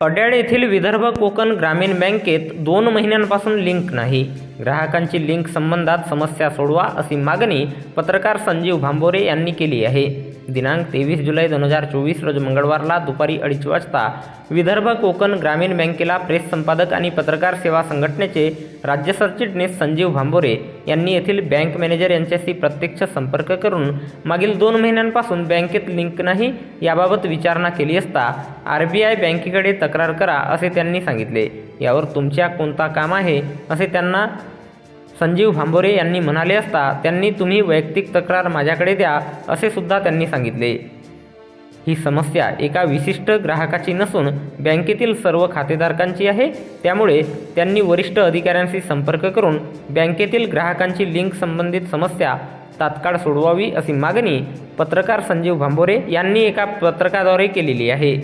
अड्याळ येथील विदर्भ कोकण ग्रामीण बँकेत दोन महिन्यांपासून लिंक नाही. ग्राहकांची लिंक संबंधात समस्या सोडवा अशी मागणी पत्रकार संजीव भांबोरे यांनी केली आहे. दिनांक तेवीस जुलै दोन हजार चोवीस रोज मंगळवारला दुपारी अडीच वाजता विदर्भ कोकण ग्रामीण बँकेला प्रेस संपादक आणि पत्रकार सेवा संघटनेचे राज्य सरचिटणीस संजीव भांबोरे यांनी येथील बँक मॅनेजर यांच्याशी प्रत्यक्ष संपर्क करून मागील दोन महिन्यांपासून बँकेत लिंक नाही याबाबत विचारणा केली असता आर बी आय बँकेकडे तक्रार करा असे त्यांनी सांगितले. यावर तुमच्या कोणता काम आहे? असे त्यांना संजीव भांबोरे यांनी म्हणाले असता त्यांनी तुम्ही वैयक्तिक तक्रार माझ्याकडे द्या असे सुद्धा त्यांनी सांगितले. ही समस्या एका विशिष्ट ग्राहकाची नसून बँकेतील सर्व खातेधारकांची आहे. त्यामुळे त्यांनी वरिष्ठ अधिकाऱ्यांशी संपर्क करून बँकेतील ग्राहकांची लिंक संबंधित समस्या तात्काळ सोडवावी अशी मागणी पत्रकार संजीव भांबोरे यांनी एका पत्रकाद्वारे केलेली आहे.